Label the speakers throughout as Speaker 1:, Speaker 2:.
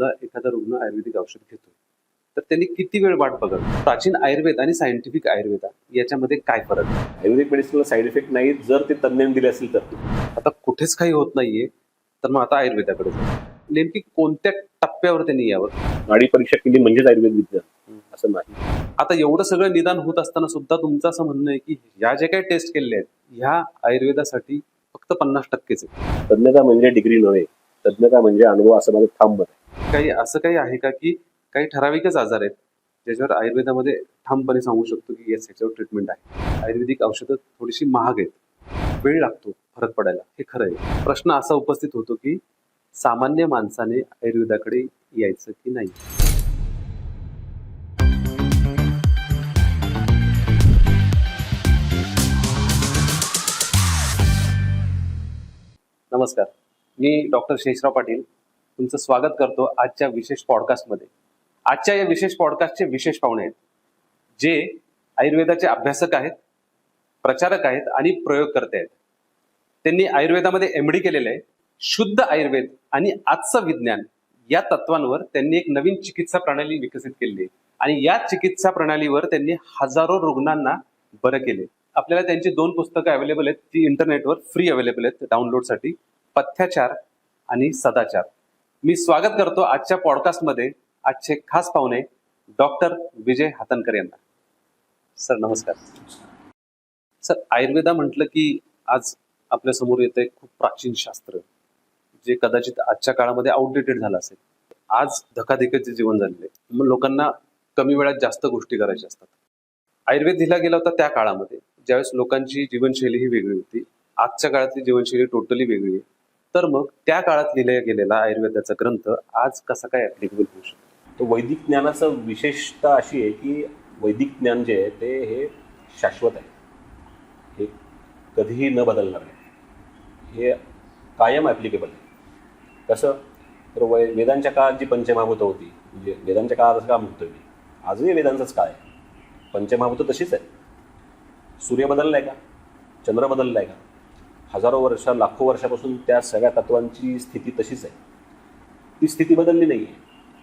Speaker 1: समजा एखादा रुग्ण आयुर्वेदिक औषध घेतो तर त्यांनी किती वेळ वाट बघत? प्राचीन आयुर्वेद आणि सायंटिफिक आयुर्वेदा याच्यामध्ये काय फरक?
Speaker 2: आयुर्वेदिक मेडिसिनला साईड इफेक्ट नाही जर ते तज्ज्ञांनी दिले असेल तर.
Speaker 1: आता कुठेच काही होत नाहीये तर मग आता आयुर्वेदाकडे. नेमकी कोणत्या टप्प्यावर त्यांनी यावं?
Speaker 2: नाडी परीक्षा केली म्हणजेच आयुर्वेद विज्ञान असं नाही.
Speaker 1: आता एवढं सगळं निदान होत असताना सुद्धा तुमचं असं म्हणणं आहे की या जे काही टेस्ट केलेले आहेत ह्या आयुर्वेदासाठी फक्त पन्नास टक्केच आहे
Speaker 2: तज्ञता म्हणजे डिग्री नव्हे तज्ञता म्हणजे अनुभव असं माझं मत आहे.
Speaker 1: काही असं काही आहे का की काही ठराविकच आजार आहेत ज्याच्यावर आयुर्वेदामध्ये ठामपणे सांगू शकतो की येस ह्याच्यावर ट्रीटमेंट आहे. आयुर्वेदिक औषधं थोडीशी महाग आहेत. वेळ लागतो फरक पडायला. हे खरं आहे. प्रश्न असा उपस्थित होतो की सामान्य माणसाने आयुर्वेदाकडे यायचं की नाही? नमस्कार. मी डॉक्टर शेषराव पाटील तुमचं स्वागत करतो आजच्या विशेष पॉडकास्टमध्ये आजच्या या विशेष पॉडकास्टचे विशेष पाहुणे आहेत जे आयुर्वेदाचे अभ्यासक आहेत प्रचारक आहेत आणि प्रयोगकर्ते आहेत. त्यांनी आयुर्वेदामध्ये एम डी केलेलं आहे शुद्ध आयुर्वेद आणि आजचं विज्ञान या तत्वांवर त्यांनी एक नवीन चिकित्सा प्रणाली विकसित केली आहे. आणि या चिकित्सा प्रणालीवर त्यांनी हजारो रुग्णांना बरं केले आपल्याला त्यांची दोन पुस्तकं अवेलेबल आहेत ती इंटरनेटवर फ्री अवेलेबल आहेत डाउनलोडसाठी पथ्याचार आणि सदाचार. मी स्वागत करतो आजच्या पॉडकास्टमध्ये आजचे खास पाहुणे डॉक्टर विजय हातनकर यांना. सर नमस्कार. सर आयुर्वेदा म्हटलं की आज आपल्यासमोर येते खूप प्राचीन शास्त्र जे कदाचित आजच्या काळामध्ये आउटडेटेड झालं असेल. आज धकाधकीचे जीवन झालेले मग लोकांना कमी वेळात जास्त गोष्टी करायच्या असतात. आयुर्वेद दिला गेला होता त्या काळामध्ये. ज्यावेळेस लोकांची जीवनशैली ही वेगळी होती. आजच्या काळातली जीवनशैली टोटली वेगळी आहे. तर मग त्या काळात लिहिला गेलेला आयुर्वेदाचा ग्रंथ आज कसा काय ॲप्लिकेबल होऊ शकतो?
Speaker 2: तर वैदिक ज्ञानाचं विशेषता अशी आहे की वैदिक ज्ञान जे आहे ते हे शाश्वत आहे. हे कधीही न बदलणार आहे हे कायम ॲप्लिकेबल आहे. कसं? तर वै वेदांच्या काळात जी पंचमहाभूतं होती म्हणजे वेदांच्या काळात असं का म्हणतोय मी आजही वेदांचाच काळ आहे. पंचमहाभूतं तशीच आहे. सूर्य बदललाय का? चंद्र बदललाय का? हजारो वर्ष लाखो वर्षापासून त्या सगळ्या तत्वांची स्थिती तशीच आहे. ती स्थिती बदलली नाही आहे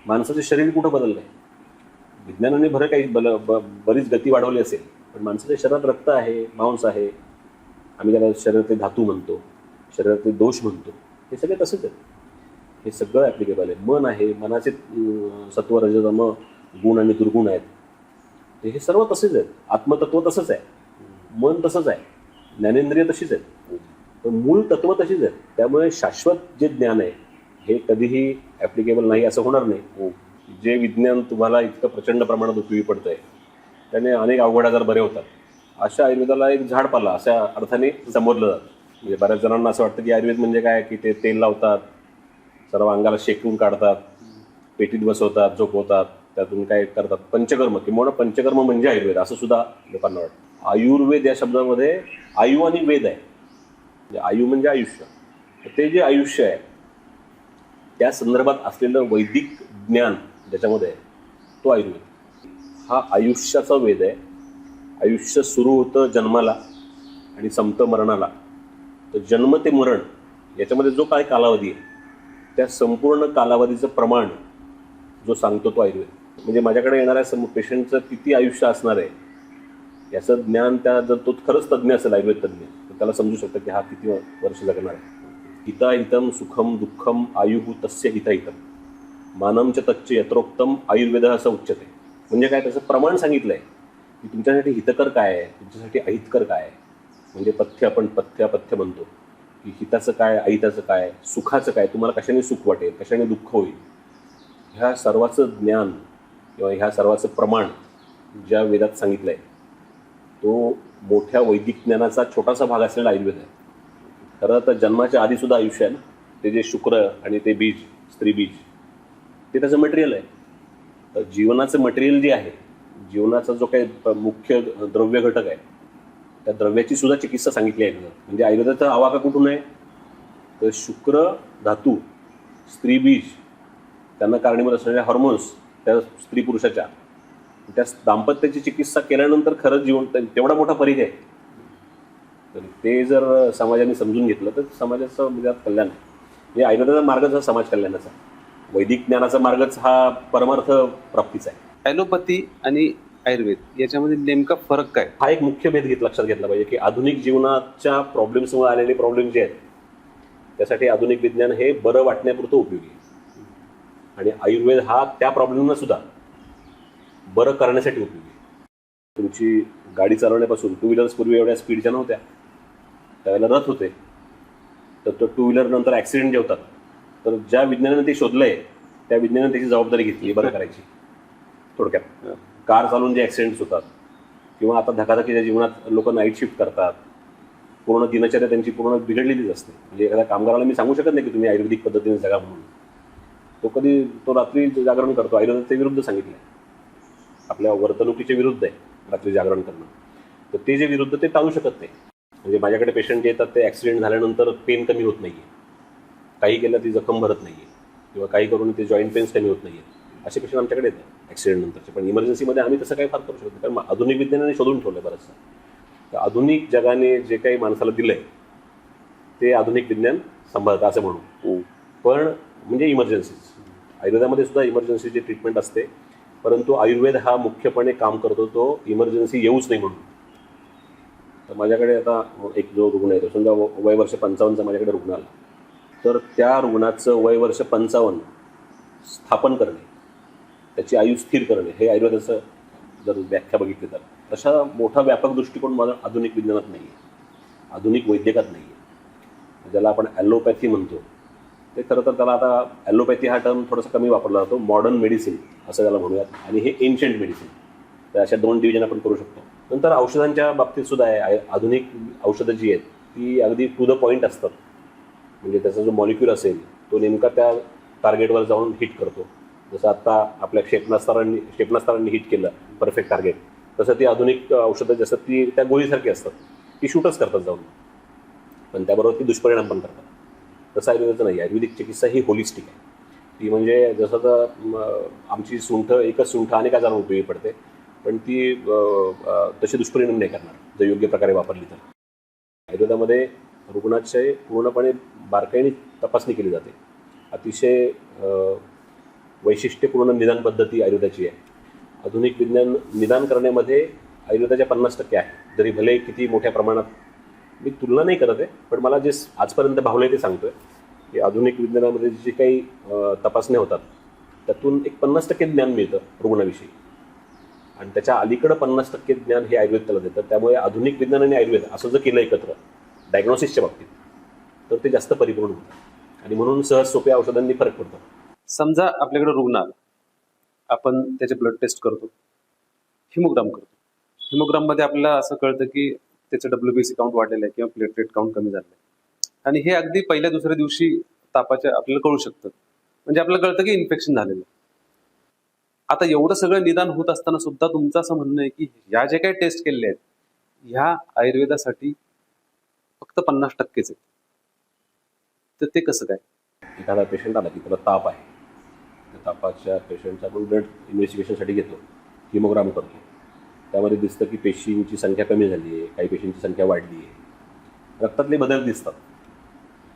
Speaker 2: माणसाचं शरीर कुठं बदललं आहे विज्ञानाने बरं काही बल ब बरीच गती वाढवली असेल पण माणसाच्या शरीरात रक्त आहे मांस आहे आम्ही त्याला शरीरातले धातू म्हणतो शरीरातले दोष म्हणतो हे सगळे तसेच आहेत. हे सगळं ॲप्लिकेबल आहे. मन आहे मनाचे सत्व रजतम गुण आणि दुर्गुण आहेत. ते हे सर्व तसेच आहेत. आत्मतत्व तसंच आहे. मन तसंच आहे. ज्ञानेंद्रिय तशीच आहेत. मूळ तत्व तशीच आहेत त्यामुळे शाश्वत जे ज्ञान आहे हे कधीही ॲप्लिकेबल नाही असं होणार नाही. हो. जे विज्ञान तुम्हाला इतकं प्रचंड प्रमाणात उपयोगी पडतं आहे त्याने अनेक अवघड आजार बरे होतात. अशा आयुर्वेदाला एक झाड पाला अशा अर्थाने संबोधलं जातं. म्हणजे बऱ्याच जणांना असं वाटतं की आयुर्वेद म्हणजे काय की ते तेल लावतात सर्व अंगाला शेकून काढतात पेटीत बसवतात झोपवतात त्यातून काय करतात? पंचकर्म किंवा पंचकर्म म्हणजे आयुर्वेद असं सुद्धा लोकांना वाटतं. आयुर्वेद या शब्दामध्ये आयु आणि वेद आहे. म्हणजे आयु म्हणजे आयुष्य. ते जे आयुष्य आहे त्या संदर्भात असलेलं वैदिक ज्ञान ज्याच्यामध्ये आहे तो आयुर्वेद. हा आयुष्याचा वेद आहे. आयुष्य सुरू होतं जन्माला आणि संपतं मरणाला. तर जन्म ते मरण याच्यामध्ये जो काय कालावधी आहे त्या संपूर्ण कालावधीचं प्रमाण जो सांगतो तो आयुर्वेद. म्हणजे माझ्याकडे येणाऱ्या सम पेशंटचं किती आयुष्य असणार आहे याचं ज्ञान त्या जर तो खरंच तज्ज्ञ असेल आयुर्वेद तज्ज्ञ त्याला समजू शकतं की हा किती वर्ष जगणार आहे. हिताहितम सुखम दुःखम आयुः तस्य हितहितम मानम मानमच तच्च यत्रोक्तम आयुर्वेद असं उच्चते म्हणजे काय? त्याचं प्रमाण सांगितलं आहे की तुमच्यासाठी हितकर काय आहे? तुमच्यासाठी अहितकर काय आहे? म्हणजे पथ्य आपण पथ्य अपथ्य म्हणतो. की हिताचं काय अहिताचं काय सुखाचं काय? तुम्हाला कशाने सुख वाटेल? कशाने दुःख होईल? ह्या सर्वाचं ज्ञान किंवा ह्या सर्वाचं प्रमाण ज्या वेदात सांगितलं आहे तो मोठ्या वैदिक ज्ञानाचा छोटासा भाग असलेला आयुर्वेद आहे. खरं तर जन्माच्या आधीसुद्धा आयुष्य आहे ना? ते जे शुक्र आणि ते बीज स्त्री बीज ते त्याचं मटेरियल आहे. तर जीवनाचं मटेरियल जे आहे जीवनाचा जो काही मुख्य द्रव्य घटक आहे त्या द्रव्याची सुद्धा चिकित्सा सांगितली आहे. म्हणजे आयुर्वेदाचा आवाका कुठून आहे? तर शुक्र धातू स्त्री बीज त्यांना कारणीभूत असणाऱ्या हॉर्मोन्स त्या स्त्री पुरुषाच्या. त्या दाम्पत्याची चिकित्सा केल्यानंतर खरंच जीवन तेवढा मोठा परिघ आहे. तर ते जर समाजाने समजून घेतलं तर समाजाचं म्हणजे कल्याण आहे. म्हणजे आयुर्वेदाचा मार्गच हा समाज कल्याणाचा वैदिक ज्ञानाचा मार्गच हा परमार्थ प्राप्तीचा आहे.
Speaker 1: ॲलोपॅथी आणि आयुर्वेद याच्यामध्ये नेमका फरक काय?
Speaker 2: हा एक मुख्य भेद घेत लक्षात घेतला पाहिजे की आधुनिक जीवनाच्या प्रॉब्लेम्समुळे आलेले प्रॉब्लेम जे आहेत त्यासाठी आधुनिक विज्ञान हे बरं वाटण्यापुरतं उपयोगी आहे. आणि आयुर्वेद हा त्या प्रॉब्लेमना सुद्धा बरं करण्यासाठी उपयोगी तुमची गाडी चालवण्यापासून टू व्हीलर्स पूर्वी एवढ्या स्पीडच्या नव्हत्या. त्यावेळेला रथ होते. तर तो टू व्हीलर नंतर ॲक्सिडेंट जे होतात तर ज्या विज्ञानाने ते शोधलंय त्या विज्ञानाने त्याची जबाबदारी घेतली बरं करायची. थोडक्यात. कार चालवून जे ॲक्सिडेंट्स होतात किंवा आता धकाधकीच्या जीवनात लोक नाईट शिफ्ट करतात पूर्ण दिनचर्या त्यांची पूर्ण बिघडलेलीच असते. म्हणजे एखाद्या कामगाराला मी सांगू शकत नाही की तुम्ही आयुर्वेदिक पद्धतीने जगा म्हणून. तो कधी तो रात्री जागरण करतो. आयुर्वेदाच्या विरुद्ध सांगितलं आपल्या वर्तणुकीच्या विरुद्ध आहे रात्री जागरण करणं. तर ते जे विरुद्ध ते टाळू शकत नाही. म्हणजे माझ्याकडे पेशंट येतात ते ॲक्सिडेंट झाल्यानंतर पेन कमी होत नाही आहे काही केलं ती जखम भरत नाही आहे किंवा काही करून ते जॉईंट पेन्स कमी होत नाही आहे असे पेशंट आमच्याकडे येतात ॲक्सिडेंट नंतरचे. पण इमर्जन्सीमध्ये आम्ही तसं काही फार करू शकत कारण आधुनिक विज्ञानाने शोधून ठेवलं आहे बरंचसं. तर आधुनिक जगाने जे काही माणसाला दिलं आहे ते आधुनिक विज्ञान सांभाळतं असं म्हणू. पण म्हणजे इमर्जन्सीज आयुर्वेदामध्ये सुद्धा इमर्जन्सीची ट्रीटमेंट असते. परंतु आयुर्वेद हा मुख्यपणे काम करतो तो इमर्जन्सी येऊच नाही म्हणून. तर माझ्याकडे आता एक जो रुग्ण आहे तो समजा व- वय वर्ष पंचावन्नचा माझ्याकडे रुग्ण आला. तर त्या रुग्णाचं वय वर्ष पंचावन्न स्थापन करणे त्याची आयु स्थिर करणे हे आयुर्वेदाचं जर व्याख्या बघितली तर. तशा मोठा व्यापक दृष्टिकोन माझा आधुनिक विज्ञानात नाही आहे आधुनिक वैद्यकात नाही आहे ज्याला आपण ॲलोपॅथी म्हणतो ते खरं तर त्याला आता ॲलोपॅथी हा टर्म थोडासा कमी वापरला जातो. मॉडर्न मेडिसिन असं त्याला म्हणूयात. आणि हे एन्शंट मेडिसिन तर अशा दोन डिव्हिजन आपण करू शकतो. नंतर औषधांच्या बाबतीत सुद्धा आहे. आय- आधुनिक औषधं जी आहेत ती अगदी टू द पॉईंट असतात. म्हणजे त्याचा जो मॉलिक्युल असेल तो नेमका त्या टार्गेटवर जाऊन हिट करतो. जसं आता आपल्या क्षेपणास्त्रांनी क्षेपणास्त्रांनी हिट केलं परफेक्ट टार्गेट तसं ती आधुनिक औषधं जसं ती त्या गोळीसारखी असतात. ती शूटच करतात जाऊन. पण त्याबरोबर ती दुष्परिणाम पण करतात. तसं आयुर्वेदाचं नाही आयुर्वेदिक चिकित्सा ही होलिस्टिक आहे. ती म्हणजे जसं तर आमची सुंठ एकच सुंठ अनेक आजारांना उपयोगी पडते. पण ती तसे दुष्परिणाम नाही करणार जर योग्य प्रकारे वापरली तर. आयुर्वेदामध्ये रुग्णाचे पूर्णपणे बारकाईने तपासणी केली जाते. अतिशय वैशिष्ट्यपूर्ण निदान पद्धती आयुर्वेदाची आहे. आधुनिक विज्ञान निदान करण्यामध्ये आयुर्वेदाच्या पन्नास टक्के आहे. जरी भले किती मोठ्या प्रमाणात मी तुलना नाही करत आहे पण मला जे आजपर्यंत भावलं ते सांगतोय. की आधुनिक विज्ञानामध्ये जे काही तपासण्या होतात त्यातून एक पन्नास टक्के ज्ञान मिळतं रुग्णाविषयी. आणि त्याच्या अलीकडं पन्नास टक्के ज्ञान हे आयुर्वेद त्याला देतं त्यामुळे आधुनिक विज्ञान आणि आयुर्वेद असं जर केलं एकत्र डायग्नोसिसच्या बाबतीत तर ते जास्त परिपूर्ण होतं. आणि म्हणून सहज सोप्या औषधांनी फरक पडतो.
Speaker 1: समजा आपल्याकडे रुग्ण आला आपण त्याचे ब्लड टेस्ट करतो हिमोग्राम करतो. हिमोग्राममध्ये आपल्याला असं कळतं की त्याचं डब्ल्यू बी सी काउंट वाढलेलं आहे किंवा प्लेटलेट काउंट कमी झालं आहे. आणि हे अगदी पहिल्या दुसऱ्या दिवशी तापाच्या आपल्याला कळू शकतं. म्हणजे आपल्याला कळतं की इन्फेक्शन झालेलं आहे. आता एवढं सगळं निदान होत असताना सुद्धा तुमचं असं म्हणणं आहे की ह्या जे काही टेस्ट केलेले आहेत ह्या आयुर्वेदासाठी फक्त पन्नास टक्केच आहेत. तर ते कसं काय?
Speaker 2: एखादा पेशंट आला की त्याला ताप आहे. त्या तापाच्या पेशंटचा आपण ब्लड इन्व्हेस्टिगेशनसाठी घेतो. हिमोग्राम करतो. त्यामध्ये दिसतं की पेशींची संख्या कमी झाली आहे काही पेशींची संख्या वाढली आहे रक्तातले बदल दिसतात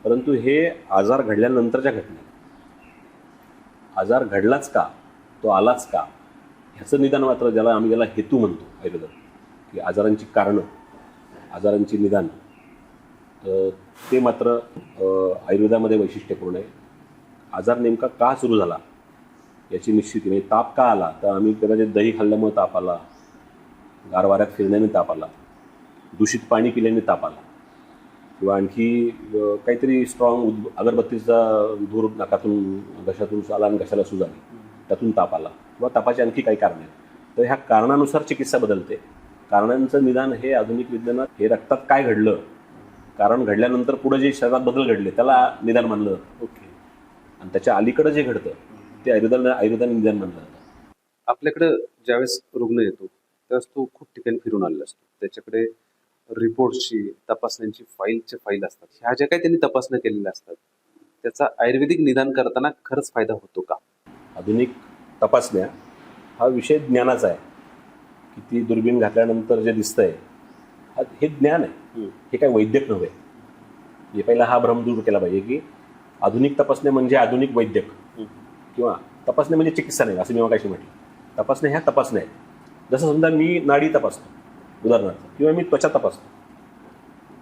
Speaker 2: परंतु हे आजार घडल्यानंतरच्या घटना आहेत. आजार घडलाच का तो आलाच का ह्याचं निदान मात्र ज्याला आम्ही ज्याला हेतू म्हणतो आयुर्वेदात की आजारांची कारणं आजारांची निदान ते मात्र आयुर्वेदामध्ये वैशिष्ट्यपूर्ण आहे आजार नेमका का सुरू झाला याची निश्चिती म्हणजे ताप का आला तर आम्ही कदाचित दही खाल्ल्यामुळे ताप आला गार वाऱ्यात फिरण्याने ताप आला. दूषित पाणी पिल्याने ताप आला. किंवा आणखी काहीतरी स्ट्रॉंग उद अगरबत्तीचा धूर नाकातून घशातून आला आणि घशाला सूज आली. त्यातून ताप आला. किंवा तापाची आणखी काही कारणे आहेत. तर ह्या कारणानुसार चिकित्सा बदलते. कारणांचं निदान हे आधुनिक विज्ञानात हे रक्तात काय घडलं? कारण घडल्यानंतर पुढे जे शरीरात बदल घडले त्याला निदान मानलं जातं.
Speaker 1: ओके.
Speaker 2: आणि त्याच्या अलीकडं जे घडतं ते आयुर्वेदाला आयुर्वेदाने निदान मानलं जातं.
Speaker 1: आपल्याकडे ज्यावेळेस रुग्ण येतो त्यावेळेस तो खूप ठिकाणी फिरून आलेला असतो. त्याच्याकडे रिपोर्टची तपासण्यांची फाईलचे फाईल असतात. ह्या ज्या काही त्यांनी तपासण्या केलेल्या असतात त्याचा आयुर्वेदिक निदान करताना खरंच फायदा होतो का?
Speaker 2: आधुनिक तपासण्या हा विषय ज्ञानाचा आहे. किती दुर्बीण घातल्यानंतर जे दिसतंय हा हे ज्ञान आहे. हे काय वैद्यक नव्हे. हे पहिला हा भ्रम दूर केला पाहिजे की आधुनिक तपासण्या म्हणजे आधुनिक वैद्यक. किंवा तपासणी म्हणजे चिकित्सा नाही असं मी मगाशी म्हटलं. तपासण्या ह्या तपासण्या आहेत. जसं समजा मी नाडी तपासतो उदाहरणार्थ किंवा मी त्वचा तपासतो.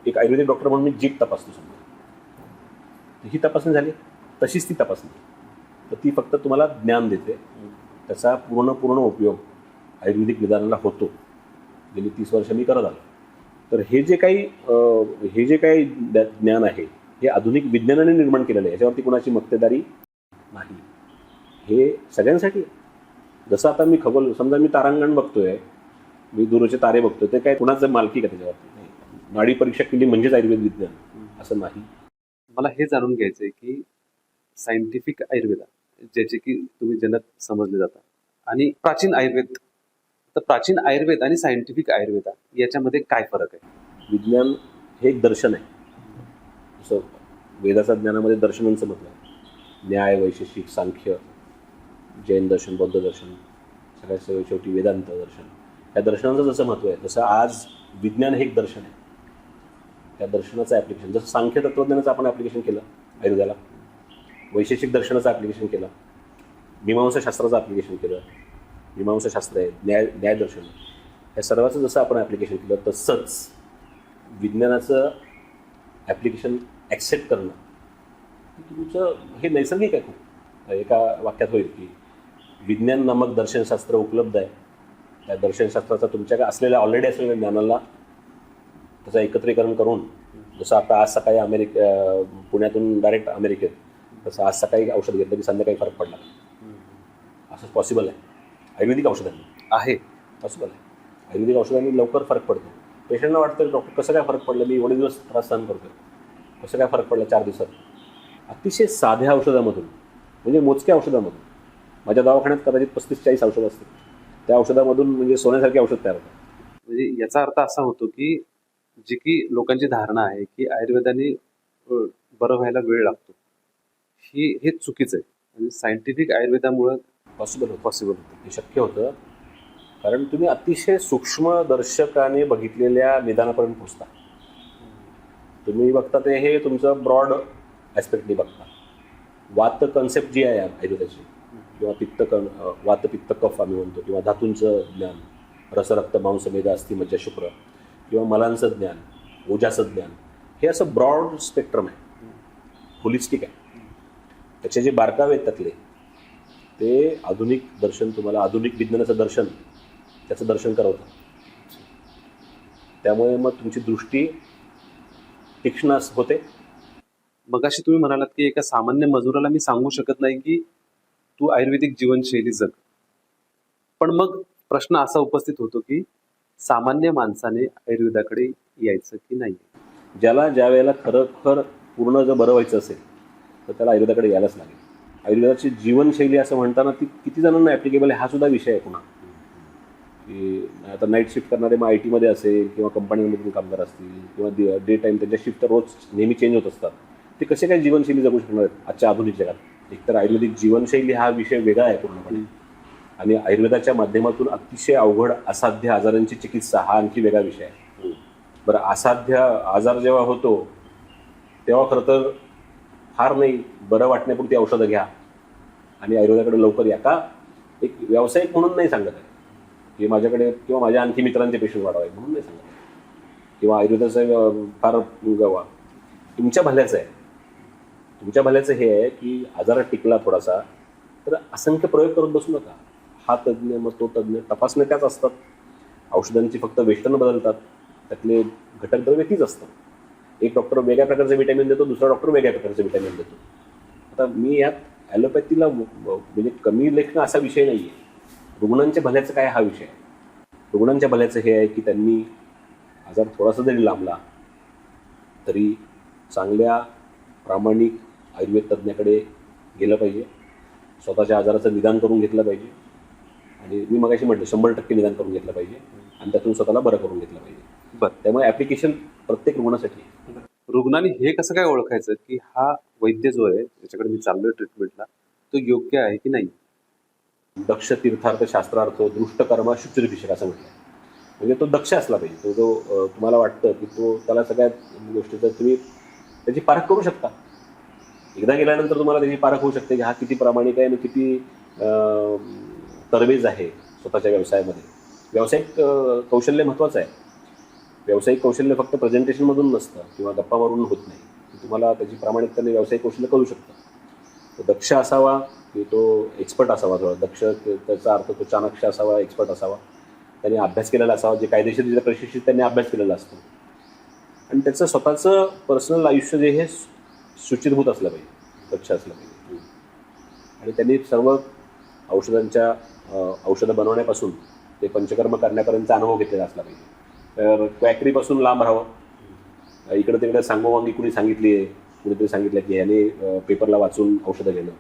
Speaker 2: एक आयुर्वेदिक डॉक्टर म्हणून मी जीभ तपासतो समजा. ही तपासणी झाली. तशीच ती तपासणी. तर ती फक्त तुम्हाला ज्ञान देते. त्याचा पूर्ण पूर्ण उपयोग आयुर्वेदिक निदानाला होतो. गेली तीस वर्ष मी करत आलो. तर हे जे काही हे जे काही ज्ञान आहे हे आधुनिक विज्ञानाने निर्माण केलेलं आहे. याच्यावरती कुणाची मक्तेदारी नाही. हे सगळ्यांसाठी आहे. जसं आता मी खगोल समजा मी तारांगण बघतोय मी दूरचे तारे बघतोय ते काय कुणाचं मालकी का त्याच्यावरती? नाही. नाडी परीक्षा केली म्हणजेच आयुर्वेद विज्ञान असं नाही.
Speaker 1: मला हे जाणून घ्यायचं आहे की सायंटिफिक आयुर्वेदा ज्याचे की तुम्ही जनात समजले जाता. आणि प्राचीन आयुर्वेद तर प्राचीन आयुर्वेद आणि सायंटिफिक आयुर्वेदा याच्यामध्ये काय फरक आहे?
Speaker 2: विज्ञान हे एक दर्शन आहे. जसं वेदाच्या ज्ञानामध्ये दर्शनांचं आहे न्याय वैशेषिक सांख्य जैन दर्शन बौद्ध दर्शन सगळ्यात शेव- शेवटी वेदांत दर्शन. या दर्शनाचं जसं महत्त्व आहे तसं आज विज्ञान हे एक दर्शन आहे. त्या दर्शनाचं ॲप्लिकेशन जसं सांख्य तत्त्वज्ञानाचं आपण ॲप्लिकेशन केलं आयुर्वेदाला वैशेषिक दर्शनाचं ॲप्लिकेशन केलं. मीमांसाशास्त्राचं ॲप्लिकेशन केलं. मीमांसाशास्त्र आहे न्याय न्यायदर्शन या सर्वाचं जसं आपण ॲप्लिकेशन केलं तसंच विज्ञानाचं ॲप्लिकेशन ॲक्सेप्ट करणं. तुमचं हे नैसर्गिक आहे खूप. एका वाक्यात होईल की विज्ञान नामक दर्शनशास्त्र उपलब्ध आहे. त्या दर्शनशास्त्राचा तुमच्याकडे असलेल्या ऑलरेडी असलेल्या ज्ञानाला त्याचं एकत्रीकरण करून जसं आता आज सकाळी अमेरिका पुण्यातून डायरेक्ट अमेरिकेत तसं आज सकाळी औषध घेतलं की संध्याकाळी फरक पडला असं पॉसिबल आहे. आयुर्वेदिक औषधांनी
Speaker 1: आहे.
Speaker 2: पॉसिबल आहे. आयुर्वेदिक औषधांनी लवकर फरक पडतो. पेशंटला वाटतं डॉक्टर कसं काय फरक पडलं? मी एवढे दिवस त्रास सहन करतोय. कसं काय फरक पडला चार दिवसात? अतिशय साध्या औषधामधून म्हणजे मोजक्या औषधामधून. माझ्या दवाखान्यात कदाचित पस्तीस चाळीस औषधं असतील. त्या औषधामधून म्हणजे सोन्यासारखे औषध तयार होतात.
Speaker 1: म्हणजे याचा अर्थ असा होतो की जी की लोकांची धारणा आहे की आयुर्वेदाने बरं व्हायला वेळ लागतो. ही हे चुकीचं आहे. आणि सायंटिफिक आयुर्वेदामुळं
Speaker 2: पॉसिबल होतं.
Speaker 1: पॉसिबल होतं.
Speaker 2: हे शक्य होतं. कारण तुम्ही अतिशय सूक्ष्म दर्शकाने बघितलेल्या निदानापर्यंत पोचता. तुम्ही बघता ते हे तुमचं ब्रॉड ॲस्पेक्टनी बघता. वात कन्सेप्ट जी आहे आयुर्वेदाची किंवा पित्त वातपित्त कफ आम्ही म्हणतो किंवा धातूंचं ज्ञान रसरक्त मांस मेद अस्थि मज्जा शुक्र किंवा मलांचं ज्ञान ओजाचं ज्ञान हे असं ब्रॉड स्पेक्ट्रम आहे. होलिस्टिक आहे. त्याचे जे बारकावे आहेत त्यातले ते आधुनिक दर्शन तुम्हाला आधुनिक विज्ञानाचं दर्शन त्याचं दर्शन करवतं त्यामुळे मग तुमची दृष्टी तीक्ष्ण अस- होते.
Speaker 1: मगाशी तुम्ही म्हणालात की एका सामान्य मजुराला मी सांगू शकत नाही की तू आयुर्वेदिक जीवनशैली जग. पण मग प्रश्न असा उपस्थित होतो की सामान्य माणसाने आयुर्वेदाकडे यायचं की नाही
Speaker 2: ज्याला ज्या वेळेला खरोखर पूर्ण जर बरं व्हायचं असेल तर त्याला आयुर्वेदाकडे यायलाच लागेल. आयुर्वेदाची जीवनशैली असं म्हणताना ती किती जणांना ॲप्लिकेबल आहे हा सुद्धा विषय आहे पुन्हा. की आता नाईट शिफ्ट करणारे मग आय टीमध्ये असेल किंवा कंपनीमध्ये कामगार असतील किंवा डे टाईम त्यांच्या शिफ्ट रोज नेहमी चेंज होत असतात. ते कसे काय जीवनशैली जगू शकणार आहेत आजच्या आधुनिक जगात? एकतर आयुर्वेदिक जीवनशैली हा विषय वेगळा आहे पूर्णपणे. आणि आयुर्वेदाच्या माध्यमातून अतिशय अवघड असाध्य आजारांची चिकित्सा हा आणखी वेगळा विषय आहे. बरं असाध्य आजार जेव्हा होतो तेव्हा खरं तर फार नाही बरं वाटण्यापुरती औषधं घ्या. आणि आयुर्वेदाकडे लवकर या. का? एक व्यावसायिक म्हणून नाही सांगत आहे. की माझ्याकडे किंवा माझ्या आणखी मित्रांचे पेशंट वाढवावे म्हणून नाही सांगत. किंवा आयुर्वेदाचं फार गवा तुमच्या भल्याचं आहे. तुमच्या भल्याचं हे आहे की आजारात टिकला थोडासा तर असंख्य प्रयोग करून बसू नका. हा तज्ज्ञ मग तो तज्ज्ञ तपासण्या त्याच असतात. औषधांची फक्त वेष्टनं बदलतात. त्यातले घटक द्रव्य तीच असतात. एक डॉक्टर वेगळ्या प्रकारचं विटॅमिन देतो दुसरा डॉक्टर वेगळ्या प्रकारचं विटॅमिन देतो. आता मी यात ॲलोपॅथीला म्हणजे कमी लेखणं असा विषय नाही आहे रुग्णांच्या भल्याचं काय हा विषय आहे? रुग्णांच्या भल्याचं हे आहे की त्यांनी आजार थोडासा जरी लांबला तरी चांगल्या प्रामाणिक आयुर्वेद तज्ज्ञाकडे गेलं पाहिजे. स्वतःच्या आजाराचं निदान करून घेतलं पाहिजे. आणि मी मगाशी म्हटलं शंभर टक्के निदान करून घेतलं पाहिजे. आणि त्यातून स्वतःला बरं करून घेतलं पाहिजे.
Speaker 1: बरं.
Speaker 2: त्यामुळे ॲप्लिकेशन प्रत्येक रुग्णासाठी आहे.
Speaker 1: रुग्णाने हे कसं काय ओळखायचं की हा वैद्य जो आहे ज्याच्याकडे मी चाललोय ट्रीटमेंटला तो योग्य आहे की नाही?
Speaker 2: दक्ष तीर्थार्थ शास्त्रार्थ दृष्ट कर्म शुचिर्भिषेक असं म्हटलं. म्हणजे तो दक्ष असला पाहिजे. तो जो अं, तुम्हाला वाटतं की तो त्याला सगळ्या गोष्टीचं तुम्ही त्याची पारख करू शकता. एकदा गेल्यानंतर तुम्हाला त्याची पारख होऊ शकते की हा किती प्रामाणिक आहे आणि किती तरबेज आहे स्वतःच्या व्यवसायामध्ये. व्यावसायिक कौशल्य महत्त्वाचं आहे. व्यावसायिक कौशल्य फक्त प्रेझेंटेशनमधून नसतं किंवा गप्पा मारून होत नाही. तुम्हाला त्याची प्रामाणिकतेने व्यावसायिक कौशल्य करू शकतं. तो दक्ष असावा की तो एक्सपर्ट असावा थोडा. दक्ष त्याचा अर्थ तो चाणक्य असावा एक्सपर्ट असावा. त्यांनी अभ्यास केलेला असावा जे कायदेशीर जे प्रशिक्षित त्यांनी अभ्यास केलेला असतो. आणि त्याचं स्वतःचं पर्सनल आयुष्य जे हे सूचितभूत सुचिरभूत असलं पाहिजे स्वच्छ असलं पाहिजे. आणि त्यांनी सर्व औषधांच्या औषधं बनवण्यापासून ते पंचकर्म करण्यापर्यंतचा अनुभव घेतलेला असला पाहिजे. तर क्वॅकरीपासून लांब राहावं. इकडं तिकडे सांगोवांगी कुणी सांगितली आहे कुणीतरी सांगितलं की ह्याने पेपरला वाचून औषधं घेणं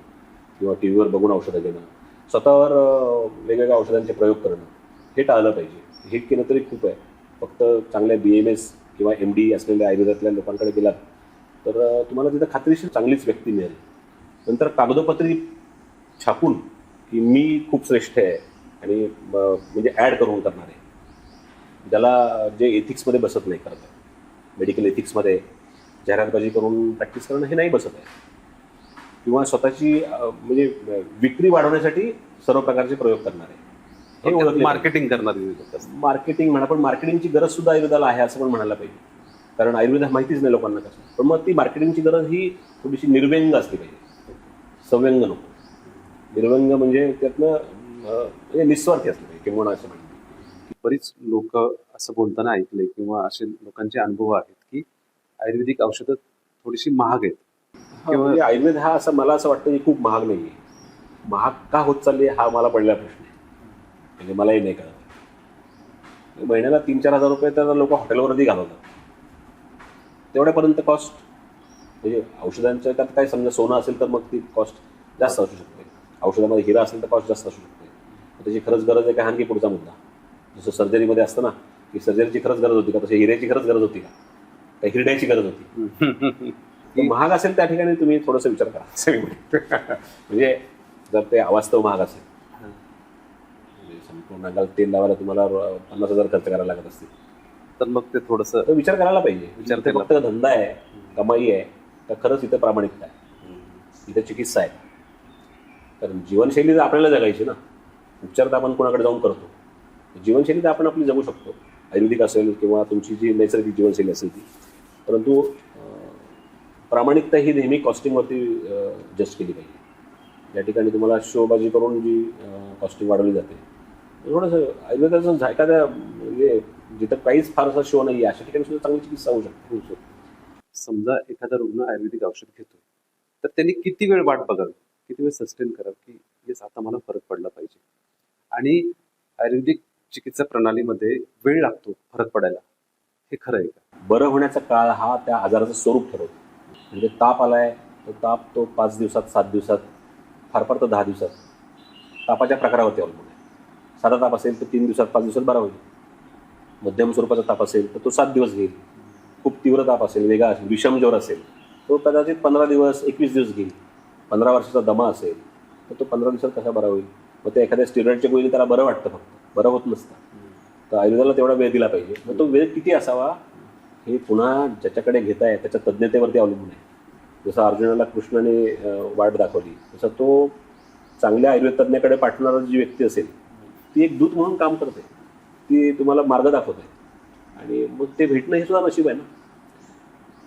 Speaker 2: किंवा टी व्हीवर बघून औषधं घेणं स्वतःवर वेगवेगळ्या औषधांचे प्रयोग करणं हे टाळलं पाहिजे. हे केलं तरी खूप आहे. फक्त चांगल्या बी एम एस किंवा एम डी असलेल्या आयुर्वेदातल्या लोकांकडे गेलात तर तुम्हाला तिथं खात्रीशीर चांगलीच व्यक्ती मिळेल. नंतर कागदोपत्री छापून की मी खूप श्रेष्ठ आहे आणि म्हणजे ॲड करून करणार. आहे ज्याला जे एथिक्समध्ये बसत नाही खरं तर. मेडिकल एथिक्समध्ये जाहिरातबाजी करून प्रॅक्टिस करणं हे नाही बसत आहे. किंवा स्वतःची म्हणजे विक्री वाढवण्यासाठी सर्व प्रकारचे प्रयोग करणार. आहे हे
Speaker 1: मार्केटिंग करणारी.
Speaker 2: मार्केटिंग म्हणा पण मार्केटिंगची गरज सुद्धा आयुर्वेदाला आहे असं पण म्हणायला पाहिजे. कारण आयुर्वेद हा माहितीच नाही लोकांना कसं पण मग ती मार्केटिंगची गरज ही थोडीशी निर्व्यंग असली पाहिजे. संव्यंग नको. निर्व्यंग म्हणजे त्यातनं म्हणजे निस्वार्थी असलं पाहिजे किंवा असं म्हणणं
Speaker 1: बरीच लोक असं बोलताना ऐकले किंवा असे लोकांचे अनुभव आहेत की आयुर्वेदिक औषधं थोडीशी महाग आहेत.
Speaker 2: हा, म्हणजे आयुर्वेद हा असं मला असं वाटतं की खूप महाग नाही आहे महाग का होत चालली हा मला पडलेला प्रश्न आहे. म्हणजे मलाही नाही कळत. महिन्याला तीन चार हजार रुपये तर लोक हॉटेलवरती घालवतात. तेवढ्यापर्यंत कॉस्ट म्हणजे औषधांच्या त्यात काय समजा सोनं असेल तर मग ती कॉस्ट जास्त असू शकते. औषधामध्ये हिरा असेल तर कॉस्ट जास्त असू शकते. त्याची खरंच गरज आहे का आणखी पुढचा मुद्दा? जसं सर्जरीमध्ये असतं ना की सर्जरीची खरंच गरज होती का? तशी हिऱ्याची खरंच गरज होती का? का हिरड्याची गरज होती? महाग असेल त्या ठिकाणी तुम्ही थोडासा विचार करा. म्हणजे जर ते अवास्तव महाग असेल. म्हणजे संपूर्ण अंगाला तेल लावायला तुम्हाला पन्नास हजार खर्च करायला लागत असतील.
Speaker 1: तर मग ते थोडस
Speaker 2: विचार करायला पाहिजे.
Speaker 1: विचार
Speaker 2: इथे
Speaker 1: केला
Speaker 2: फक्त धंदा आहे कमाई आहे तर खरंच इथं प्रामाणिकता आहे. इथं चिकित्सा आहे कारण जीवनशैली तर आपल्याला जगायची ना. उपचार तर आपण कोणाकडे जाऊन करतो. जीवनशैली तर आपण आपली जगू शकतो. आयुर्वेदिक असेल किंवा तुमची जी नैसर्गिक जीवनशैली असेल ती. परंतु प्रामाणिकता ही नेहमी कॉस्टिंगवरती जस्ट केली पाहिजे. या ठिकाणी तुम्हाला शोबाजी करून जी कॉस्टिंग वाढवली जाते. थोडंसं आयुर्वेदाचं एखाद्या म्हणजे जिथं काहीच फारसा शो नाही अशा ठिकाणी सुद्धा चांगली चिकित्सा होऊ शकते.
Speaker 1: होऊ शकतो. समजा एखादा रुग्ण आयुर्वेदिक औषध घेतोय तर त्यांनी किती वेळ वाट बघावी? किती वेळ सस्टेन करावं? की येस आता मला फरक पडला पाहिजे. आणि आयुर्वेदिक चिकित्सा प्रणालीमध्ये वेळ लागतो फरक पडायला. हे खरं आहे का?
Speaker 2: बरं होण्याचा काळ हा त्या आजाराचं स्वरूप ठरवतो. म्हणजे ताप आलाय तर ताप तो पाच दिवसात सात दिवसात फार फार तर दहा दिवसात. तापाच्या प्रकारावरती अवलंबून आहे. साधा ताप असेल तर तीन दिवसात पाच दिवसात बरा होईल. मध्यम स्वरूपाचा ताप असेल तर तो सात दिवस घेईल. खूप तीव्र ताप असेल वेगळा असेल विषम ज्वर असेल तो कदाचित पंधरा दिवस एकवीस दिवस घेईल. पंधरा वर्षाचा दमा असेल तर तो पंधरा दिवसात कसा बरा होईल? मग ते एखाद्या स्टिरॉइडच्या गोळीने त्याला बरं वाटतं फक्त. बरं होत नसतं. तर आयुर्वेदाला तेवढा वेळ दिला पाहिजे. मग तो वेळ किती असावा हे पुन्हा ज्याच्याकडे घेत आहे त्याच्या तज्ज्ञतेवरती अवलंबून आहे. जसं अर्जुनाला कृष्णाने वाट दाखवली तसं तो चांगल्या आयुर्वेद तज्ज्ञाकडे पाठवणारा जी व्यक्ती असेल ती एक दूत म्हणून काम करते. ती तुम्हाला मार्ग दाखवते आणि मग ते भेटणं हे सुद्धा नशीब आहे ना.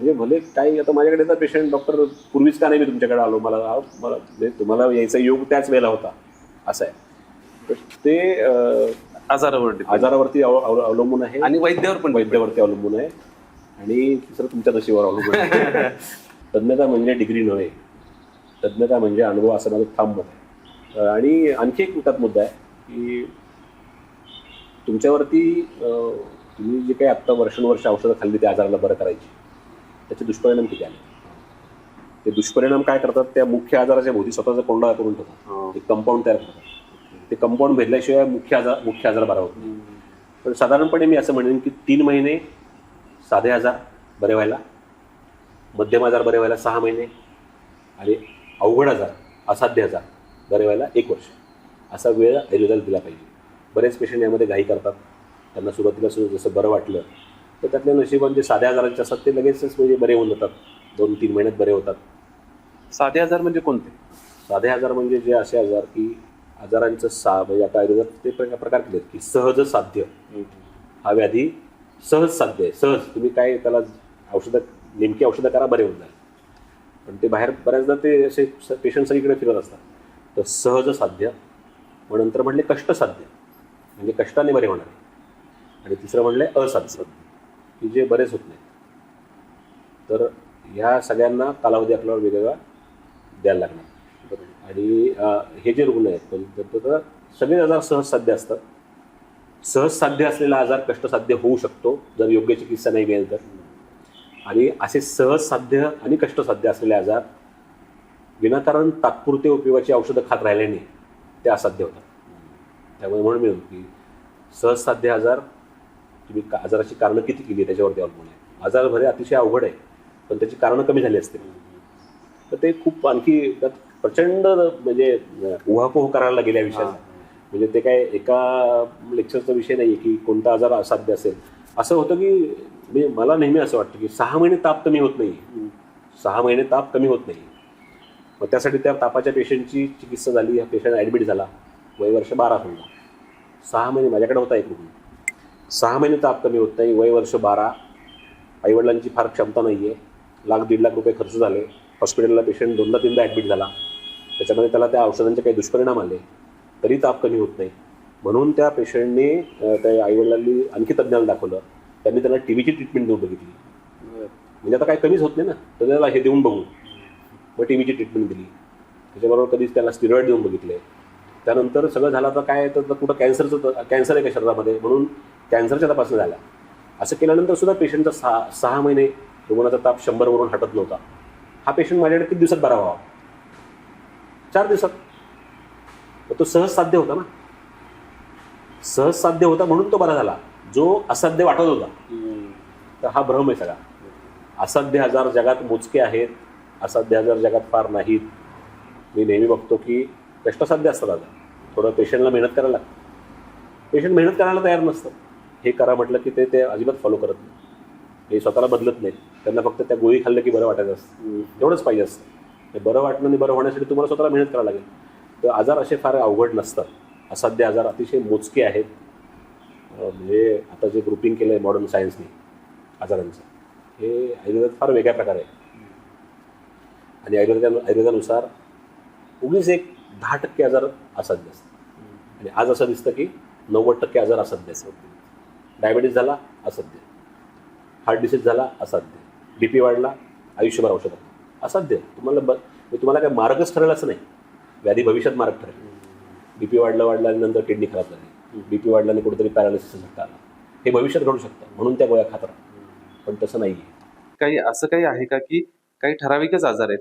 Speaker 2: म्हणजे भले काही आता माझ्याकडे तर पेशंट डॉक्टर पूर्वीच का नाही मी तुमच्याकडे आलो? मला मला म्हणजे तुम्हाला यायचा योग त्याच वेळेला होता. असं आहे. तर ते. आजारावरती. अव- अवलंबून आहे.
Speaker 1: आणि वैद्यावर पण
Speaker 2: वैद्यावरती अवलंबून आहे. आणि तिसरं तुमच्या नशिबावर अवलंबून आहे. तज्ञता म्हणजे डिग्री नव्हे. तज्ञता म्हणजे अनुभव असं माझं ठाम मत आहे आणि आणखी एक त्यात मुद्दा आहे की तुमच्यावरती तुम्ही जे काही आत्ता वर्षानुवर्ष औषधं खाल्ली त्या आजाराला बरं करायची त्याचे दुष्परिणाम किती आले? ते दुष्परिणाम काय करतात? त्या मुख्य आजाराच्या भोवती स्वतःचा कोंडा करून ठेवतात.
Speaker 1: हो.
Speaker 2: एक कंपाऊंड तयार करतात. ते कंपाऊंड भेदल्याशिवाय मुख्य आजार मुख्य आजार बरा होत पण साधारणपणे मी असं म्हणेन की तीन महिने साधे आजार बरे व्हायला मध्यम आजार बरे व्हायला सहा महिने आणि अवघड आजार असाध्य आजार बरे व्हायला एक वर्ष. असा वेळ आयुर्वेदाला दिला पाहिजे. बरेच पेशंट यामध्ये घाई करतात. त्यांना सुरुवातीला जसं बरं वाटलं तर त्यातल्या नशिबान जे साध्या आजारांचे असतात ते लगेचच म्हणजे बरे होऊन जातात. दोन तीन महिन्यात बरे होतात.
Speaker 1: साधे आजार म्हणजे कोणते?
Speaker 2: साधे आजार म्हणजे जे असे आजार की आजारांचं सा म्हणजे आता आयुर्वेदात ते प्रकार प्रकार केलेत की सहज साध्य. हा व्याधी सहज साध्य आहे. सहज. तुम्ही काय त्याला औषधं नेमकी औषधं करा बरे होऊन जाईल. पण ते बाहेर बऱ्याचदा ते असे पेशंट सगळीकडे फिरत असतात. तर सहज साध्य मग नंतर म्हणले कष्टसाध्य म्हणजे कष्टाने बरे होणार. आणि तिसरं म्हणले असाध्य की जे बरेच होत नाहीत. तर ह्या सगळ्यांना कालावधी आपल्याला वेगवेगळा द्यायला लागणार. आणि हे जे रुग्ण आहेत म्हणजे पण तर- तर सगळे आजार सहज साध्य असतात. सहज साध्य असलेला आजार कष्टसाध्य होऊ शकतो जर योग्य चिकित्सा नाही मिळेल तर. आणि असे सहज साध्य आणि कष्टसाध्य असलेले आजार विनाकारण तात्पुरते उपयोगाची औषधं खात राहिल्याने ते असाध्य होतात. त्यामुळे म्हणून मी म्हणतो की सहज साध्य आजार तुम्ही का- आजाराची कारणं किती केली त्याच्यावरती अवलंबून आहे. आजार भरे अतिशय अवघड आहे पण त्याची कारणं कमी झाली असते तर ते खूप आणखी त्यात प्रचंड म्हणजे उहापोह करायला लागेल या विषयाला म्हणजे ते काय एका लेक्चरचा विषय नाही की कोणता आजार असाध्य असेल. असं होतं की म्हणजे मला नेहमी असं वाटतं की सहा महिने ताप कमी होत नाही. सहा महिने ताप कमी होत नाही. मग त्यासाठी त्या तापाच्या पेशंटची चिकित्सा झाली हा पेशंट ॲडमिट झाला. वय वर्ष बारा समजा सहा महिने माझ्याकडे होता एक रुग्ण सहा महिने ताप कमी होत नाही. वय वर्ष बारा. आईवडिलांची फार क्षमता नाही आहे लाख दीड लाख रुपये खर्च झाले. हॉस्पिटलला पेशंट दोनदा तीनदा ॲडमिट झाला. त्याच्यामध्ये त्याला त्या औषधांचे काही दुष्परिणाम आले. तरी ताप कमी होत नाही. म्हणून त्या पेशंटने त्या आईवडिलांनी आणखी तज्ज्ञाला दाखवलं. त्यांनी त्याला टी व्हीची ट्रीटमेंट देऊन बघितली. म्हणजे आता काय कमीच होत नाही ना. तर त्याला हे देऊन बघू. मग टी व्हीची ट्रीटमेंट दिली. त्याच्याबरोबर कधीच त्याला स्टिरॉइड देऊन बघितले. त्यानंतर सगळं झालं तर काय तर कुठं कॅन्सरचं कॅन्सर आहे का शरीरामध्ये? म्हणून कॅन्सरच्या तपासण्या झाल्या. असं केल्यानंतर सुद्धा पेशंटचा सहा सहा महिने रुग्णाचा ताप शंभरवरून हटत नव्हता. हा पेशंट माझ्याकडे किती दिवसात बरा व्हावा? चार दिवसात. तो सहज साध्य होता ना? सहज साध्य होता म्हणून तो बरा झाला. जो असाध्य वाटत होता. तर हा भ्रम आहे सगळा. असाध्य आजार जगात मोजके आहेत. असाध्य आजार जगात फार नाहीत. मी नेहमी बघतो की कष्टसाध्य असतात आजार थोडं पेशंटला मेहनत करायला लागतं. पेशंट मेहनत करायला तयार नसतं. हे करा म्हटलं की ते ते अजिबात फॉलो करत नाही. हे स्वतःला बदलत नाहीत. त्यांना फक्त त्या गोळी खाल्लं की बरं वाटायचं असतं. एवढंच पाहिजे असतं. ते बरं वाटणं आणि बरं होण्यासाठी तुम्हाला स्वतःला मेहनत करायला लागेल. तर आजार असे फार अवघड नसतात. असाध्य आजार अतिशय मोजके आहेत. म्हणजे आता जे ग्रुपिंग केलं आहे मॉडर्न सायन्सने आजारांचं हे आयुर्वेदात फार वेगळ्या प्रकारे आहे. आणि आयुर्वेदा आयुर्वेदानुसार उगीच एक दहा टक्के आजार असाध्य असतात आणि आज असं दिसतं की नव्वद टक्के आजार असाध्य असतात डायबिटीस झाला असाध्य हार्ट डिसीज झाला असाध्य बी पी वाढला आयुष्यभर औषध असाध्य तुम्हाला ब म्हणजे तुम्हाला काय मार्गच ठरेल असं नाही. व्याधी भविष्यात मार्ग ठरेल. बी पी वाढलं वाढलं आणि नंतर किडनी खराब झाली. बी पी वाढल्याने कुठेतरी पॅरालिसिस झटका आला. हे भविष्यात घडू शकतं. म्हणून त्या गोळ्या खात पण तसं नाही आहे
Speaker 1: काही असं काही आहे का की काही ठराविकच आजार आहेत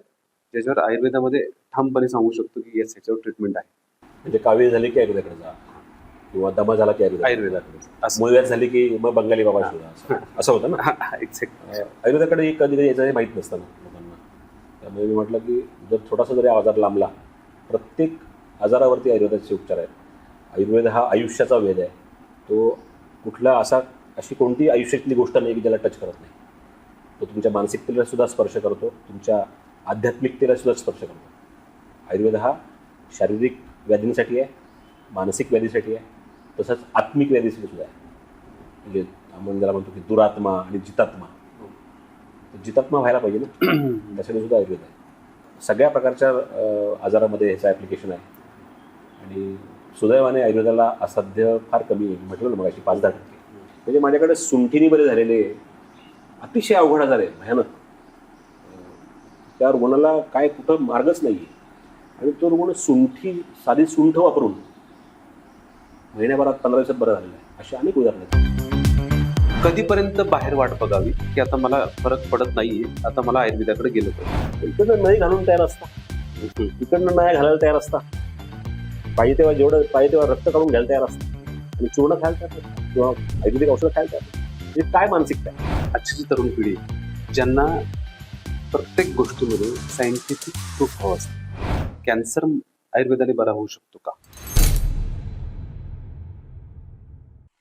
Speaker 1: ज्याच्यावर आयुर्वेदामध्ये ठामपणे सांगू शकतो की येस ह्याच्यावर ट्रीटमेंट आहे.
Speaker 2: म्हणजे कावीळ झाली की आयुर्वेदाकडे जा. किंवा दमा झाला की आयुर्वेद
Speaker 1: आयुर्वेदाकडे
Speaker 2: मुळव्याध झाली की मग बंगाली बाबा शोधा असं होतं ना?
Speaker 1: एक्झॅक्ट
Speaker 2: आयुर्वेदाकडे कधी कधी याचं हे माहीत नसतं ना लोकांना. त्यामुळे मी म्हटलं की जर छोटासा जरी आजार लांबला प्रत्येक आजारावरती आयुर्वेदाचे उपचार आहेत. आयुर्वेद हा आयुष्याचा वेद आहे. तो कुठला असा अशी कोणती आयुष्यातली गोष्ट नाही की ज्याला टच करत नाही. तो तुमच्या मानसिकतेला सुद्धा स्पर्श करतो तुमच्या आध्यात्मिकतेला सुद्धा स्पर्श करतो. आयुर्वेद हा शारीरिक व्याधींसाठी आहे मानसिक व्याधीसाठी आहे तसंच आत्मिक व्याधीसाठी सुद्धा आहे. म्हणजे आपण ज्याला म्हणतो की दुरात्मा आणि जितात्मा. जितात्मा व्हायला पाहिजे ना. त्यासाठी सुद्धा आयुर्वेद आहे. सगळ्या प्रकारच्या आजारामध्ये ह्याचं ॲप्लिकेशन आहे. आणि सुदैवाने आयुर्वेदाला असाध्य फार कमी आहे. म्हटलं ना मग अशी पाच दहा टक्के. म्हणजे माझ्याकडे सुंठीनी बरे झालेले अतिशय अवघड आजार आहे भयानक. त्या रुग्णाला काय कुठं मार्गच नाही आहे आणि तो रुग्ण सुंठी साधी सुंठ वापरून महिन्याभरात पंधरा दिवसात बरं झालेलं आहे. अशी अनेक उदाहरणं आहेत.
Speaker 1: कधीपर्यंत बाहेर वाट बघावी? की आता मला फरक पडत नाहीये. आता मला आयुर्वेदाकडे गेलं पाहिजे
Speaker 2: इकडनं नाही घालून तयार असता. इकडनं नाही घालायला तयार असता. पाहिजे तेव्हा जेवढं पाहिजे तेव्हा रक्त काढून घ्यायला तयार असता. आणि चूर्ण खायला तयार. किंवा आयुर्वेदिक औषधं खायला तयार. म्हणजे काय मानसिकता आहे?
Speaker 1: आजची तरुण पिढी ज्यांना प्रत्येक गोष्टीमध्ये सायंटिफिक प्रूफ हवं असतं. कॅन्सर आयुर्वेदाने बरा होऊ शकतो का?